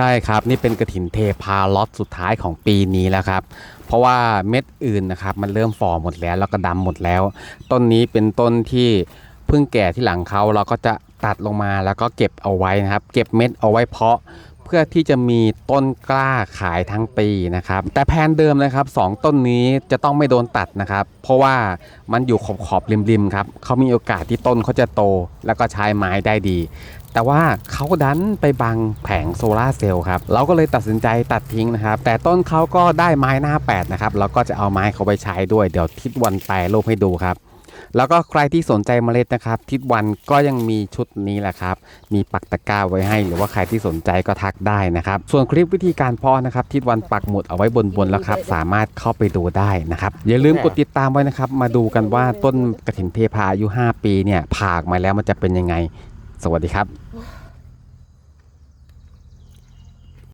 ใช่ครับ นี่เป็นกระถินเทพาล็อตสุดท้ายของปีนี้แล้วครับ เพราะว่าเม็ดอื่นนะครับ มันเริ่มฝ่อหมดแล้วแล้วก็ดำหมดแล้ว ต้นนี้เป็นต้นที่เพิ่งแก่ที่หลังเขาเราก็จะตัดลงมาแล้วก็เก็บเอาไว้นะครับ เก็บเม็ดเอาไว้เพาะเพื่อที่จะมีต้นกล้าขายทั้งปีนะครับ แต่แผนเดิมนะครับสองต้นนี้จะต้องไม่โดนตัดนะครับ เพราะว่ามันอยู่ขอบขอบริมๆครับเขามีโอกาสที่ต้นเขาจะโต แล้วก็ใช้ไม้ได้ดี แต่ว่าเขาดันไปบังแผงโซลาร์เซลล์ครับ เราก็เลยตัดสินใจตัดทิ้งนะครับ แต่ต้นเขาก็ได้ไม้หน้าแปดนะครับเราก็จะเอาไม้เขาไปใช้ด้วย เดี๋ยวทิศวันแปรรูปให้ดูครับ แล้วก็ใครที่สนใจเมล็ดนะครับ ทิศวันก็ยังมีชุดนี้แหละครับ มีปักตะกร้าไว้ให้ หรือว่าใครที่สนใจก็ทักได้นะครับ ส่วนคลิปวิธีการเพาะนะครับ ทิศวันปักหมุดเอาไว้บนๆแล้วครับ สามารถเข้าไปดูได้นะครับ อย่าลืมกดติดตามไว้นะครับ มาดูกันว่าต้นกระถินเทพาอายุ 5 ปีเนี่ยผ่าออกมาแล้วมันจะเป็นยังไง สวัสดีครับ